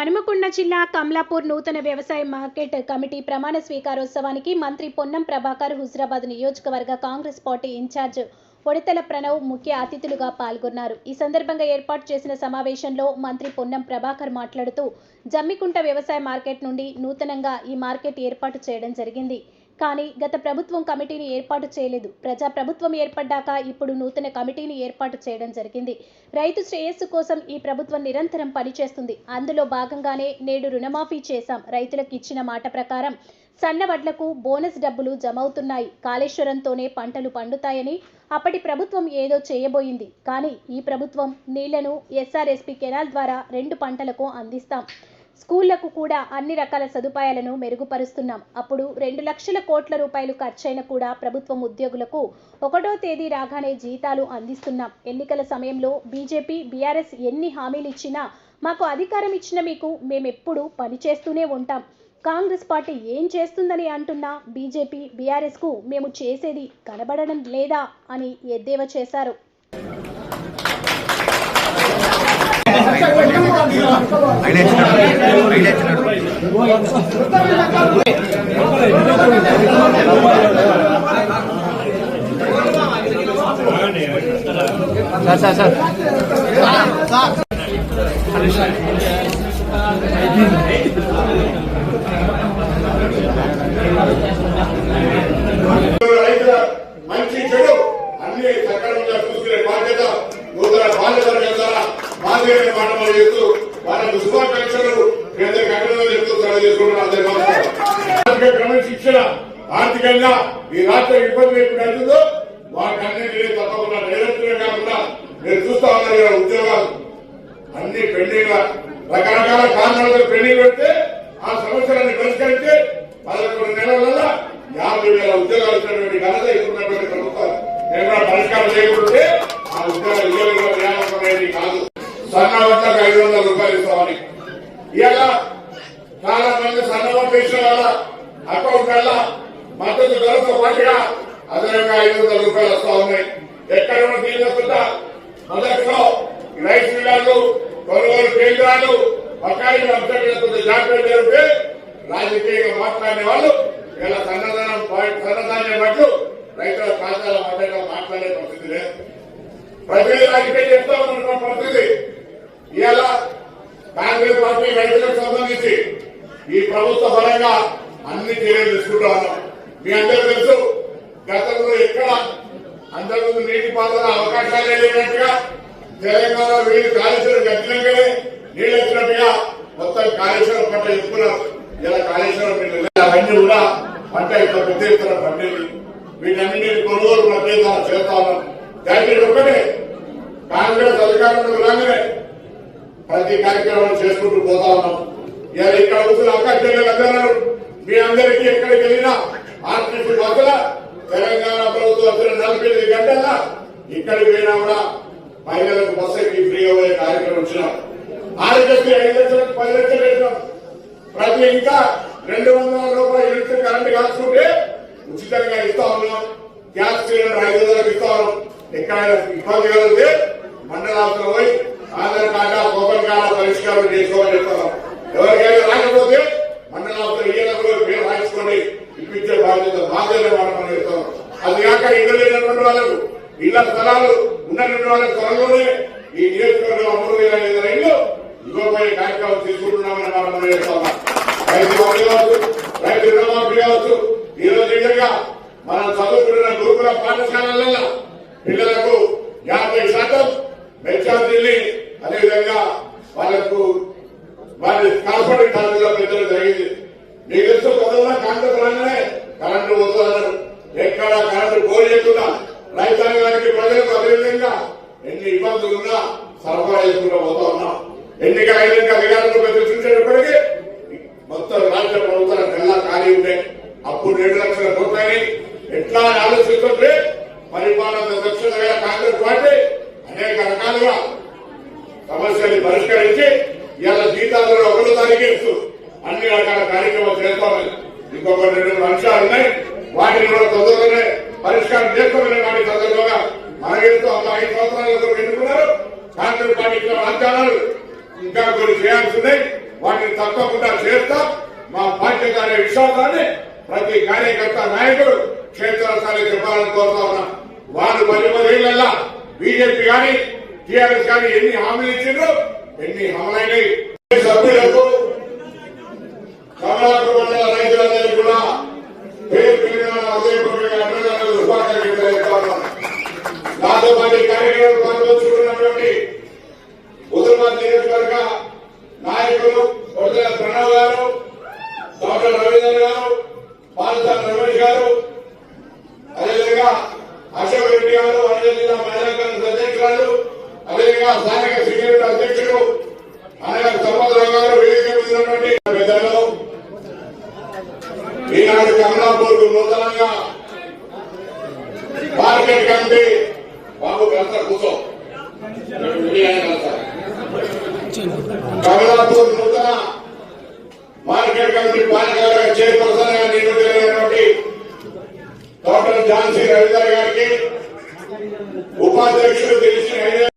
హనుమకొండ జిల్లా కమలాపూర్ నూతన వ్యవసాయ మార్కెట్ కమిటీ ప్రమాణ స్వీకారోత్సవానికి మంత్రి పొన్నం ప్రభాకర్ హుజరాబాద్ నియోజకవర్గ కాంగ్రెస్ పార్టీ ఇన్ఛార్జ్ ఒడితల ప్రణవ్ ముఖ్య అతిథులుగా పాల్గొన్నారు. ఈ సందర్భంగా ఏర్పాటు చేసిన సమావేశంలో మంత్రి పొన్నం ప్రభాకర్ మాట్లాడుతూ జమ్మికుంట వ్యవసాయ మార్కెట్ నుండి నూతనంగా ఈ మార్కెట్ ఏర్పాటు చేయడం జరిగింది. కానీ గత ప్రభుత్వం కమిటీని ఏర్పాటు చేయలేదు. ప్రజా ప్రభుత్వం ఏర్పడ్డాక ఇప్పుడు నూతన కమిటీని ఏర్పాటు చేయడం జరిగింది. రైతు శ్రేయస్సు కోసం ఈ ప్రభుత్వం నిరంతరం పనిచేస్తుంది. అందులో భాగంగానే నేడు రుణమాఫీ చేశాం. రైతులకు ఇచ్చిన మాట ప్రకారం సన్న వడ్లకు బోనస్ డబ్బులు జమవుతున్నాయి. కాళేశ్వరంతోనే పంటలు పండుతాయని అప్పటి ప్రభుత్వం ఏదో చేయబోయింది. కానీ ఈ ప్రభుత్వం నీళ్ళను ఎస్ఆర్ఎస్పి కెనాల్ ద్వారా రెండు పంటలకు అందిస్తాం. స్కూళ్ళకు కూడా అన్ని రకాల సదుపాయాలను మెరుగుపరుస్తున్నాం. అప్పుడు రెండు లక్షల కోట్ల రూపాయలు ఖర్చైన కూడా ప్రభుత్వం ఉద్యోగులకు ఒకటో తేదీ రాగానే జీతాలు అందిస్తున్నాం. ఎన్నికల సమయంలో బీజేపీ బీఆర్ఎస్ ఎన్ని హామీలు ఇచ్చినా మాకు అధికారం ఇచ్చిన మీకు మేమెప్పుడు పనిచేస్తూనే ఉంటాం. కాంగ్రెస్ పార్టీ ఏం చేస్తుందని అంటున్నా బీజేపీ బీఆర్ఎస్కు మేము చేసేది కనబడడం లేదా అని ఎద్దేవా చేశారు. ఐడియా సార్ సార్ సార్ రైతుల మంచి చెడు అన్ని సక్రమంగా చూసుకునే బాధ్యత నూతన బాధ్యత ద్వారా మాదిరి మండలం చేస్తూ వాళ్ళకు శుభాకాంక్షలు. కేంద్ర కట్టడం చెప్తూ సెలవు చేసుకుంటున్నారు అందరికీ నమస్కారం. ఆర్థిక క్రమశిక్షణ ఆర్థికంగా ఈ రాష్ట్రం ఇబ్బంది లేకుండా అవుతుందో వాటన్నిటినీ తప్పకుండా నిరంతరం కాకుండా నేను చూస్తా ఉన్నారు ఉద్యోగాలు. అన్ని పెండింగ్ రకరకాల కారణాలతో పెండింగ్ పెడితే ఆ సమస్యలన్నీ పరిష్కరించి పదకొండు నెలల యాభై వేల ఉద్యోగాలు ఇచ్చినటువంటి ఘనత ఇస్తున్నటువంటి ప్రభుత్వం ఏమైనా పరిష్కారం చేయకుంటే ఆ ఉద్యోగాలు ఇవ్వలేదు ప్రయాణం కాదు. సన్న వంటకు ఐదు వందల రూపాయలు ఇస్తామని. ఇలా చాలా మంది సన్నమం చేసిన వల్ల అకౌంట్ వల్ల మద్దతు ధరతో పాటుగా అదనంగా ఐదు వందల రూపాయలు వస్తా ఉన్నాయి. ఎక్కడ ఉన్న తీసుకుంటా మొదట్లో రైస్ మిల్లర్లు కొనుగోలు కేంద్రాలు బకాయిలు అంశాలతో జాగ్రత్త జరిగితే రాజకీయంగా మాట్లాడే వాళ్ళు ఇలా సన్నదానం సన్నధాన్యం పట్టు రైతుల ఖాతాల మద్దతుగా మాట్లాడే పరిస్థితి లేదు. ప్రజలు రాజకీయం చెప్తా ఉన్నారు పరిస్థితి ఇలా కాంగ్రెస్ పార్టీ రైతులకు సంబంధించి ఈ ప్రభుత్వ పరంగా అన్ని చర్యలు తీసుకుంటా ఉన్నాం. మీ అందరూ తెలుసు గతంలో ఎక్కడ అంతకుముందు పాత్ర అవకాశాలే లేనట్టుగా తెలంగాణ వీళ్ళు కాళేశ్వరం కట్టినాకనే నీళ్ళు వచ్చినట్టుగా మొత్తం కాళేశ్వరం పంట ఎక్కున్నారు ఇలా కాళేశ్వరం అవన్నీ కూడా పంట ఇంత పెద్ద ఎత్తున పండింది వీటన్నింటిని కొనుగోలు ప్రత్యేక చేస్తా ఉన్నాం. దానికి ఒక్కటే కాంగ్రెస్ అధికారంలో రాగానే ప్రతి కార్యక్రమం చేసుకుంటూ పోతా ఉన్నాం. ఇలా ఇక్కడ కూర్చున్న అక్క చెల్లెలందరూ మీ అందరికీ ఎక్కడికి వెళ్ళినా ఆర్టీసీ బస్సుల తెలంగాణ ప్రభుత్వం వచ్చిన నలభై ఐదు గంటల ఇక్కడికి పోయినా కూడా మహిళలకు బస్సు ఎక్కి ఫ్రీ పోయే కార్యక్రమం వచ్చినాం. ఆరోగ్యశ్రీ ఐదు లక్షలకు పది లక్షలు వేసినాం. ప్రతి ఇంకా రెండు వందల రూపాయలు యూనిట్ కరెంట్ కాల్చుకుంటే ఉచితంగా ఇస్తా ఉన్నాం. గ్యాస్ సిలిండర్ ఐదు వందలకు ఇస్తా ఉన్నాం. ఎక్కడైనా ఇబ్బంది కలిగితే మండలాల్లో పోయి ఆధార్ కార్డు మొబైల్ కార్డు పరిష్కారం చేసుకోవాలని చెప్తాం ఎవరికైనా రాకపోతే మండలాలతో ఈయనకు పేరు రాయించుకోండి. ఇప్పించే బాధ్యత బాధ్యత వాడమని చెప్తాం అది కాక ఇల్లు లేనటువంటి వాళ్ళకు ఇళ్ళ స్థలాలు ఉన్నటువంటి వాళ్ళకి త్వరలోనే ఈ నియోజకవర్గం అమలు వేయాలి ఇల్లు ఇంకోపోయే కార్యక్రమం తీసుకుంటున్నామని మనం చెప్తాం రైతు మాఫీ కావచ్చు రైతు రుణమాఫీ కావచ్చు ఈ రోజు నిజంగా మనం చదువుకుంటున్న గురుకుల పాఠశాలల పిల్లలకు యాభై శాతం మెచ్చార్జీని అదేవిధంగా వాళ్ళకు వారి కార్పొరేట్ కాలేజీలో పెద్దలు జరిగింది. మీకు తెలుసు గతంలో కాంగ్రెస్ రాగానే కరెంటు పోతున్నారు ఎక్కడ కరెంటు పోలేకుండా రైతాంగానికి ప్రజలకు అదేవిధంగా ఎన్ని ఇబ్బందులు ఉన్నా సరఫరా చేసుకుంటూ పోతా ఉన్నాం. ఎన్నికల అయినాక అధికారులు ప్రదర్శించేటప్పటికీ మొత్తం రాష్ట్ర ప్రభుత్వాలు కల్లా ఖాళీ ఉండే అప్పుడు రెండు లక్షల కోట్లని ఎట్లా ఆలోచిస్తూ ఆలోచిస్తుంటే పరిపాలన దక్షతగా కాంగ్రెస్ పార్టీ అనేక రకాలుగా సమస్యల్ని పరిష్కరించి ఇవాళ జీతాలలో ఒకటో తారీఖు ఇస్తూ అన్ని రకాల కార్యక్రమాలు చేస్తామని ఇంకొక రెండు అంశాలు ఉన్నాయి. వాటిని కూడా తొందరలోనే పరిష్కారం చేసుకోమని వాటి సందర్భంగా మనగేస్తూ అమ్మ ఐదు సంవత్సరాల వరకు ఎన్నుకున్నారు? కాంగ్రెస్ పార్టీ ఇచ్చిన వాగ్దానాలు ఇంకా కొన్ని చేయాల్సి ఉన్నాయి. వాటిని తప్పకుండా చేస్తాం. మా బాధ్యత అనే విశ్వాసాన్ని ప్రతి కార్యకర్త నాయకుడు క్షేత్రస్థాయి చెప్పాలని కోరుతా ఉన్నా. వారు పది పదేళ్ళలో బీజేపీ కానీ టీఆర్ఎస్ కానీ ఎన్ని హామీలు ఇచ్చిండ్రు ఎన్ని హామీలైనవి సభ్యులకు కమలాపూర్ మండల రైతులందరికీ కూడా పేరు పేరున హృదయపూర్వక అభినందనలు శుభాకాంక్షలు తెలియజేస్తా ఉన్నాను. నాతో కార్యక్రమంలో పాల్గొంటున్నటువంటి హుజరాబాద్ నియోజకవర్గ నాయకులు కొడుదల ప్రణవ్ గారు డాక్టర్ రవీంద్ర గారు పాలసాల రమేష్ గారు అదేవిధంగా అశోక్ రెడ్డి గారు అదే జిల్లా మహిళా కాంగ్రెస్ అధ్యక్షురాలు అదేవిధంగా స్థానిక సీనియర్ అధ్యక్షుడు అనగా సంపదరావు గారు వేదిక మీద పెద్దలు ఈనాడు కమలాపూర్ నూతనంగా మార్కెట్ కమిటీ కలుస్తారు కూర్చో. కమలాపూర్ నూతన మార్కెట్ కమిటీ పాలకవర్గ చైర్పర్సన్గా నియమితులైనటువంటి డాక్టర్ ఝాన్సీ రవీందర్ గారికి ఉపాధ్యక్షుడు తెలిసిన